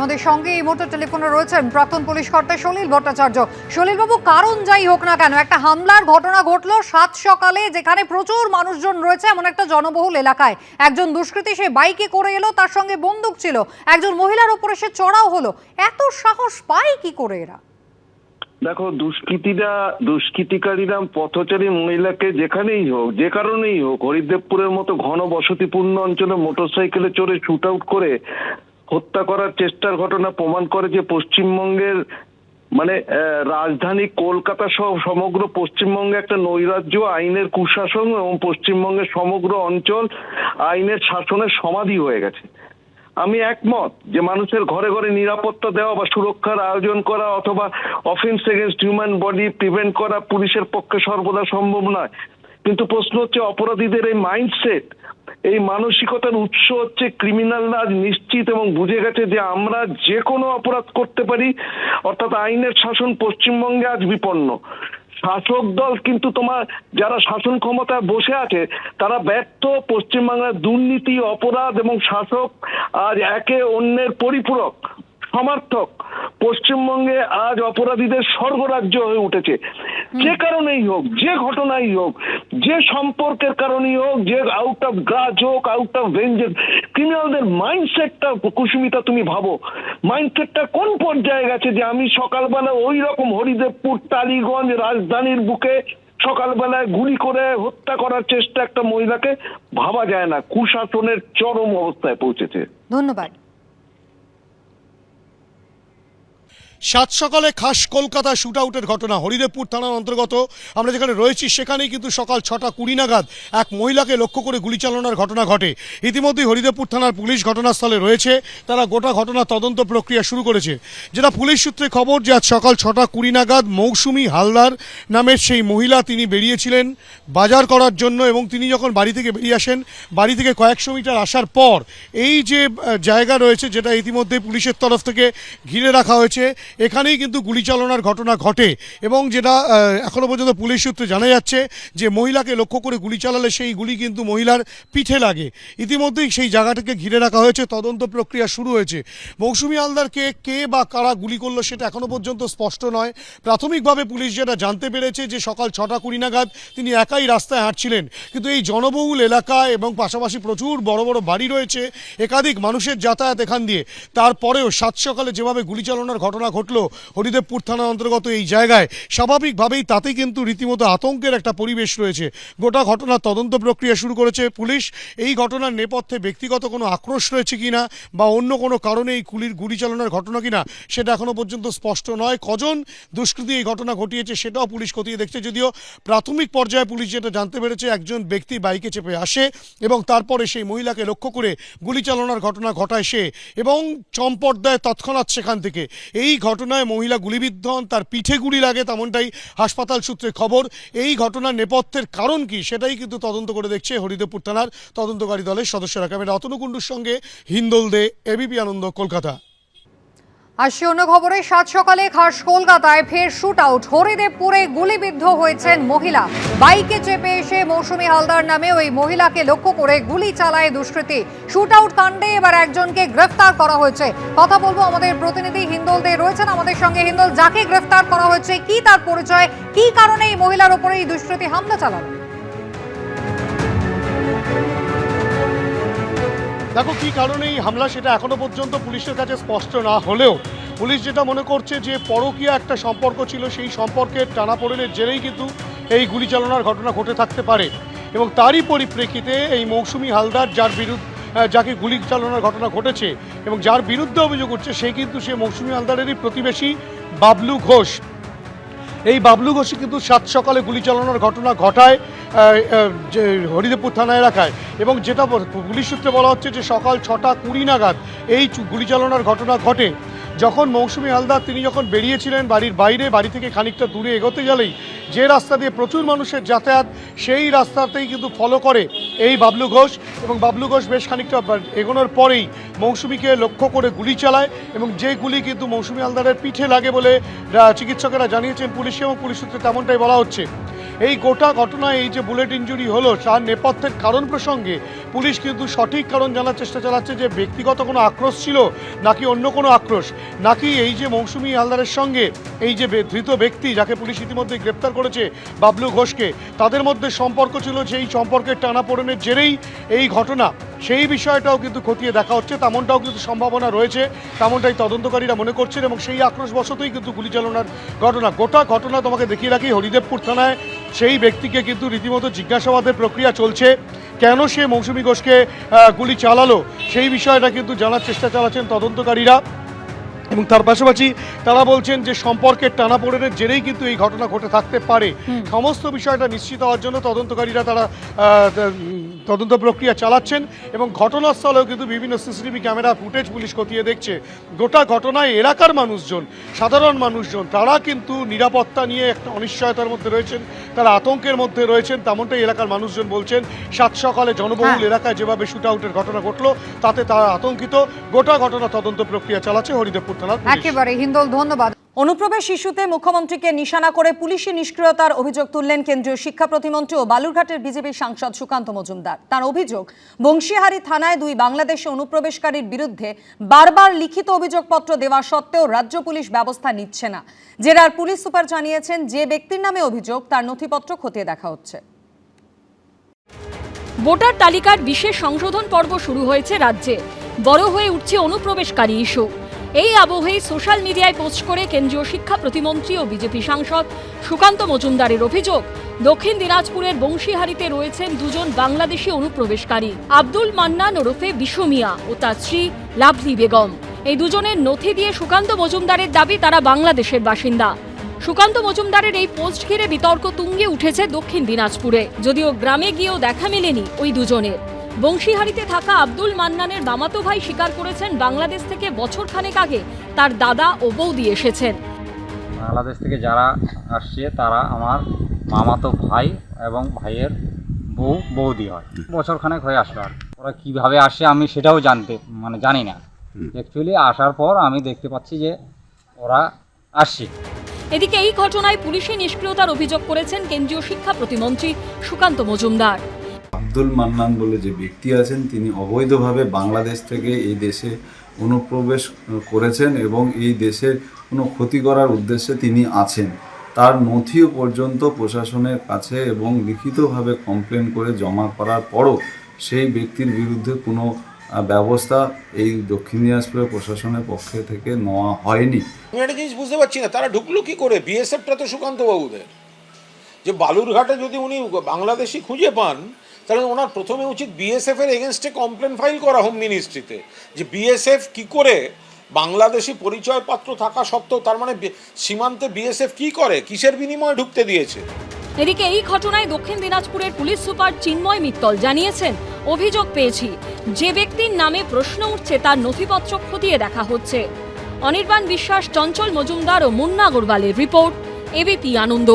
আমাদের সঙ্গে এই মুহূর্তে টেলিফোনে রয়েছেন প্রাক্তন পুলিশ কর্তা সলিল ভট্টাচার্য। সলিলবাবু, কারণ যাই হোক না কেন, একটা হামলার ঘটনা ঘটলো সাত সকালে, যেখানে প্রচুর মানুষজন রয়েছে এমন একটা জনবহুল এলাকায়। একজন দুষ্কৃতী, সে বাইকে করে এলো, তার সঙ্গে বন্দুক ছিল। একজন মহিলার উপরে সে চড়াও হলো। এত সাহস পায় কি করে এরা? দেখো, দুষ্কৃতীরা, দুষ্কৃতিকারীরা, পথচারী মহিলাকে যেখানেই হোক, যে কারণেই হোক, হরিদেবপুরের মতো ঘন বসতিপূর্ণ অঞ্চলে মোটরসাইকেলে চড়ে শুট আউট করে হত্যা করার চেষ্টার ঘটনা প্রমাণ করে যে পশ্চিমবঙ্গের মানে রাজধানী কলকাতা সহ সমগ্র পশ্চিমবঙ্গে একটা নৈরাজ্য, আইনের কুশাসন এবং পশ্চিমবঙ্গের সমগ্র অঞ্চল আইনের শাসনের সমাধি হয়ে গেছে। আমি একমত যে মানুষের ঘরে ঘরে নিরাপত্তা দেওয়া বা সুরক্ষার আয়োজন করা অথবা offence against human body prevent করা পুলিশের পক্ষে সর্বদা সম্ভব নয়। কিন্তু প্রশ্ন হচ্ছে অপরাধীদের এই মাইন্ডসেট এই মানসিকতার উৎস হচ্ছে ক্রিমিনালরা আজ নিশ্চিত এবং বুঝে গেছে যে আমরা যে কোনো অপরাধ করতে পারি, অর্থাৎ আইনের শাসন পশ্চিমবঙ্গে আজ বিপন্ন। শাসক দল কিন্তু তোমার যারা শাসন ক্ষমতায় বসে আছে, তারা ব্যর্থ, পশ্চিমবাংলার দুর্নীতি, অপরাধ এবং শাসক আজ একে অন্যের পরিপূরক, সমার্থক। পশ্চিমবঙ্গে আজ অপরাধীদের স্বর্গরাজ্য হয়ে উঠেছে। যে কারণেই হোক যে ঘটনাই হোক যে সম্পর্কের কারণেই হোক যে আউট অফ গ্রাজ হোক আউট অফ ভেঞ্জেন্স ক্রিমিনালদের মাইন্ডসেটটা কুসুমিতা তুমি ভাবো মাইন্ডসেটটা কোন পর্যায়ে গেছে যে আমি সকালবেলা ওই রকম হরিদেবপুর টালিগঞ্জ রাজধানীর বুকে সকালবেলায় গুলি করে হত্যা করার চেষ্টা একটা মহিলাকে ভাবা যায় না কুশাসনের চরম অবস্থায় পৌঁছেছে। ধন্যবাদ। সাত সকালে খাস কলকাতা শুট আউটের ঘটনা। হরিদেবপুর থানার অন্তর্গত আমরা যেখানে রয়েছি, সেখানেই কিন্তু সকাল ছটা কুড়ি নাগাদ এক মহিলাকে লক্ষ্য করে গুলি চালানোর ঘটনা ঘটে। ইতিমধ্যেই হরিদেবপুর থানার পুলিশ ঘটনাস্থলে রয়েছে। তারা গোটা ঘটনা তদন্ত প্রক্রিয়া শুরু করেছে। যেটা পুলিশ সূত্রে খবর যে আজ সকাল ছটা কুড়ি নাগাদ মৌসুমি হালদার নামের সেই মহিলা তিনি বেরিয়েছিলেন বাজার করার জন্য এবং তিনি যখন বাড়ি থেকে বেরিয়ে আসেন, বাড়ি থেকে কয়েকশো মিটার আসার পর এই যে জায়গা রয়েছে, যেটা ইতিমধ্যে পুলিশের তরফ থেকে ঘিরে রাখা হয়েছে এখানেই কিন্তু গুলি চালনার ঘটনা ঘটে এবং যেটা আহ, এখনও পর্যন্ত পুলিশ সূত্রে জানা যাচ্ছে যে মহিলাকে লক্ষ্য করে গুলি চালালে সেই গুলি কিন্তু মহিলার পিঠে লাগে। ইতিমধ্যেই সেই জায়গাটাকে ঘিরে রাখা হয়েছে তদন্ত প্রক্রিয়া শুরু হয়েছে। মৌসুমী হালদারকে কে বা কারা গুলি করল সেটা এখনও পর্যন্ত স্পষ্ট নয়। প্রাথমিকভাবে পুলিশ যেটা জানতে পেরেছে যে সকাল ছটা কুড়ি নাগাদ তিনি একাই রাস্তায় হাঁটছিলেন। কিন্তু এই জনবহুল এলাকা এবং পাশাপাশি প্রচুর বড় বড় বাড়ি রয়েছে একাধিক মানুষের যাতায়াত এখান দিয়ে। তারপরেও সাত সকালে যেভাবে গুলি চালানোর ঘটনা ঘটলো। হরিদেবপুর থানার অন্তর্গত এই জায়গায়। স্বাভাবিকভাবেই তাতে কিন্তু রীতিমতো আতঙ্কের একটা পরিবেশ রয়েছে। গোটা ঘটনার তদন্ত প্রক্রিয়া শুরু করেছে পুলিশ। এই ঘটনার নেপথ্যে ব্যক্তিগত কোনো আক্রোশ রয়েছে কিনা বা অন্য কোনো কারণে এই গুলির গুলি চালানোর ঘটনা কিনা, সেটা এখনও পর্যন্ত স্পষ্ট নয়। কজন দুষ্কৃতী এই ঘটনা ঘটিয়েছে সেটাও পুলিশ খতিয়ে দেখছে যদিও প্রাথমিক পর্যায়ে পুলিশ যেটা জানতে পেরেছে, একজন ব্যক্তি বাইকে চেপে আসে এবং তারপরে সেই মহিলাকে লক্ষ্য করে গুলি চালানোর ঘটনা ঘটায় সে এবং চম্পট দেয় তৎক্ষণাৎ সেখান থেকে। এই ঘটনায় মহিলা গুলিবিদ্ধ হন, তার পিঠে গুলি লাগে তেমনটাই হাসপাতাল সূত্রে খবর। এই ঘটনার নেপথ্যের কারণ কি সেটাই কিন্তু তদন্ত করে দেখছে হরিদেবপুর থানার তদন্তকারী দলের সদস্যরা। ক্যামেরা অতনু কুণ্ডুর সঙ্গে হিন্দোল দে এবিপি আনন্দ, কলকাতা। আসছি অন্য খবরে, সাত সকালে খাস কলকাতায় ফের শুট আউট হরিদেবপুরে গুলিবিদ্ধ হয়েছেন মহিলা। বাইকে চেপে এসে মৌসুমী হালদার নামে ওই মহিলাকে লক্ষ্য করে গুলি চালায় দুষ্কৃতী। শুট আউট কাণ্ডে এবার একজনকে গ্রেফতার করা হয়েছে। কথা বলব আমাদের প্রতিনিধি হিন্দোল দে রয়েছেন আমাদের সঙ্গে। হিন্দোল, যাকে গ্রেফতার করা হয়েছে, কি তার পরিচয়, কি কারণে এই মহিলার উপরে এই দুষ্কৃতী হামলা চালানো দেখো, কি কারণে এই হামলা সেটা এখনও পর্যন্ত পুলিশের কাছে স্পষ্ট না হলেও পুলিশ যেটা মনে করছে যে পরকীয়া একটা সম্পর্ক ছিল, সেই সম্পর্কের টানাপোড়েনের জেরেই কিন্তু এই গুলি চালনার ঘটনা ঘটে থাকতে পারে। এবং তারই পরিপ্রেক্ষিতে এই মৌসুমি হালদার যার বিরুদ্ধে যাকে গুলি চালানোর ঘটনা ঘটেছে এবং যার বিরুদ্ধে অভিযোগ উঠছে, সে কিন্তু সে মৌসুমি হালদারেরই প্রতিবেশী বাবলু ঘোষ। এই বাবলু ঘোষই কিন্তু সাত সকালে গুলি চালানোর ঘটনা ঘটায়। হরিদেবপুর থানা এলাকায়। এবং যেটা পুলিশ সূত্রে বলা হচ্ছে যে সকাল ছটা কুড়ি নাগাদ এই চু- গুলি চালানোর ঘটনা ঘটে। যখন মৌসুমী হালদার তিনি যখন বেরিয়েছিলেন বাড়ির বাইরে, বাড়ি থেকে খানিকটা দূরে এগোতে গেলেই যে রাস্তা দিয়ে প্রচুর মানুষের যাতায়াত, সেই রাস্তাতেই কিন্তু ফলো করে এই বাবলু ঘোষ। এবং বাবলু ঘোষ বেশ খানিকটা এগোনোর পরেই মৌসুমীকে লক্ষ্য করে গুলি চালায় এবং যে গুলি কিন্তু মৌসুমী হালদারের পিঠে লাগে বলে চিকিৎসকেরা জানিয়েছেন পুলিশকে এবং পুলিশ সূত্রে তেমনটাই বলা হচ্ছে। এই গোটা ঘটনায় এই যে বুলেট ইঞ্জুরি হলো, তার নেপথ্যের কারণ প্রসঙ্গে পুলিশ কিন্তু সঠিক কারণ জানার চেষ্টা চালাচ্ছে যে ব্যক্তিগত কোনো আক্রোশ ছিল নাকি অন্য কোনো আক্রোশ, নাকি এই যে মৌসুমি হালদারের সঙ্গে এই যে ধৃত ব্যক্তি যাকে পুলিশ ইতিমধ্যে গ্রেপ্তার করেছে বাবলু ঘোষকে, তাদের মধ্যে সম্পর্ক ছিল সেই সম্পর্কের টানা পড়নের জেরেই এই ঘটনা। সেই বিষয়টাও কিন্তু খতিয়ে দেখা হচ্ছে, তেমনটাও কিন্তু সম্ভাবনা রয়েছে, তেমনটাই তদন্তকারীরা মনে করছেন এবং সেই আক্রোশবশতই কিন্তু গুলি চালনার ঘটনা। গোটা ঘটনা তোমাকে দেখিয়ে রাখি, হরিদেবপুর থানায় সেই ব্যক্তিকে কিন্তু রীতিমতো জিজ্ঞাসাবাদের প্রক্রিয়া চলছে, কেন সে মৌসুমী ঘোষকে গুলি চালালো, সেই বিষয়টা কিন্তু জানার চেষ্টা চালাচ্ছেন তদন্তকারীরা। এবং তার পাশাপাশি তারা বলছেন যে সম্পর্কের টানাপোড়েনের জেরেই কিন্তু এই ঘটনা ঘটে থাকতে পারে সমস্ত বিষয়টা নিশ্চিত হওয়ার জন্য তদন্তকারীরা তারা তদন্ত প্রক্রিয়া চালাচ্ছেন এবং ঘটনাস্থলেও কিন্তু বিভিন্ন সিসিটিভি ক্যামেরা ফুটেজ পুলিশ খতিয়ে দেখছে গোটা ঘটনায় এলাকার মানুষজন সাধারণ মানুষজন তারা কিন্তু নিরাপত্তা নিয়ে একটা অনিশ্চয়তার মধ্যে রয়েছেন তারা আতঙ্কের মধ্যে রয়েছেন তেমনটাই এলাকার মানুষজন বলছেন সাত সকালে জনবহুল হ্যাঁ। এলাকায় যেভাবে শুট আউটের ঘটনা ঘটলো তাতে তারা আতঙ্কিত গোটা ঘটনা তদন্ত প্রক্রিয়া চালাচ্ছে হরিদেবপুর। একেবারে হিন্দল ধন্যবাদ। অনুপ্রবেশ ইস্যুতে মুখ্যমন্ত্রীকে নিশানা করে পুলিশি নিষ্ক্রিয়তার অভিযোগ তুললেন কেন্দ্রীয় শিক্ষা প্রতিমন্ত্রী ও বালুরঘাটের বিজেপি সাংসদ সুকান্ত মজুমদার। তার অভিযোগ বংশীহারি থানায় দুই বাংলাদেশি অনুপ্রবেশকারীর বিরুদ্ধে বারবার লিখিত অভিযোগপত্র দেওয়া সত্ত্বেও রাজ্য পুলিশ ব্যবস্থা নিচ্ছে না। জেলার পুলিশ সুপার জানিয়েছেন যে ব্যক্তির নামে অভিযোগ তার নথিপত্র খতিয়ে দেখা হচ্ছে। ভোটার তালিকার বিশেষ সংশোধন পর্ব শুরু হয়েছে রাজ্যে। বড় হয়ে উঠছে অনুপ্রবেশকারী ইস্যু। এই আবহেই সোশ্যাল মিডিয়ায় পোস্ট করে কেন্দ্রীয় শিক্ষা প্রতিমন্ত্রী ও বিজেপি সাংসদ সুকান্ত মজুমদারের অভিযোগ, দক্ষিণ দিনাজপুরের বংশীহারিতে রয়েছেন দুজন বাংলাদেশি অনুপ্রবেশকারী, আব্দুল মান্নান ওরফে বিশু মিয়া ও তার স্ত্রী লাভলি বেগম। এই দুজনের নথি দিয়ে সুকান্ত মজুমদারের দাবি, তারা বাংলাদেশের বাসিন্দা। সুকান্ত মজুমদারের এই পোস্ট ঘিরে বিতর্ক তুঙ্গে উঠেছে দক্ষিণ দিনাজপুরে, যদিও গ্রামে গিয়েও দেখা মেলেনি ওই দুজনের। বংশীহারিতে থাকা আব্দুল মান্নানের দামাতো ভাই স্বীকার করেছেন বাংলাদেশ থেকে বছর খানেক আগে তার দাদা ও বৌদি এসেছেন। বাংলাদেশ থেকে যারা আসছে তারা আমার মামাতো ভাই এবং ভাইয়ের বউ বৌদি হয়। বছর খানেক হয়ে আসলো আর। ওরা কীভাবে আসে আমি সেটাও জানতে মানে জানি না। অ্যাকচুয়ালি আসার পর আমি দেখতে পাচ্ছি যে ওরা আসছে। এদিকে এই ঘটনায় পুলিশি নিষ্ক্রিয়তার অভিযোগ করেছেন কেন্দ্রীয় শিক্ষা প্রতিমন্ত্রী সুকান্ত মজুমদার। আব্দুল মান্নান বলে যে ব্যক্তি আছেন, তিনি অবৈধভাবে বাংলাদেশ থেকে এই দেশে অনুপ্রবেশ করেছেন এবং এই দেশের কোনো ক্ষতি করার উদ্দেশ্যে তিনি আছেন। তার নথিও পর্যন্ত প্রশাসনের কাছে এবং লিখিতভাবে কমপ্লেন করে জমা করার পরও সেই ব্যক্তির বিরুদ্ধে কোনো ব্যবস্থা এই দক্ষিণ দিনাজপুরের প্রশাসনের পক্ষ থেকে নেওয়া হয়নি। আমি একটা জিনিস বুঝতে পারছি না, তারা ঢুকলো কি করে? বিএসএফটা তো সুকান্ত বাবুদের। যে বালুরঘাটে যদি উনি বাংলাদেশি খুঁজে পান তাহলে ওনার প্রথমে উচিত বিএসএফ এর এগেনস্টে কমপ্লেন ফাইল করা হোম মিনিস্ট্রিতে যে বিএসএফ কি করে বাংলাদেশি পরিচয়পত্র থাকা সত্ত্বেও তার মানে সীমান্তে বিএসএফ কি করে? কিসের বিনিময়ে ঢুকতে দিয়েছে? এদিকে এই ঘটনায় দক্ষিণ দিনাজপুরের পুলিশ সুপার চিন্ময় মিত্তল জানিয়েছেন, অভিযোগ পেয়েছি। যে ব্যক্তির নামে প্রশ্ন উঠছে তার নথিপত্র খতিয়ে দেখা হচ্ছে। অনির্বাণ বিশ্বাস, চঞ্চল মজুমদার ও মুন্না আগরওয়ালের রিপোর্ট এবিপি আনন্দ।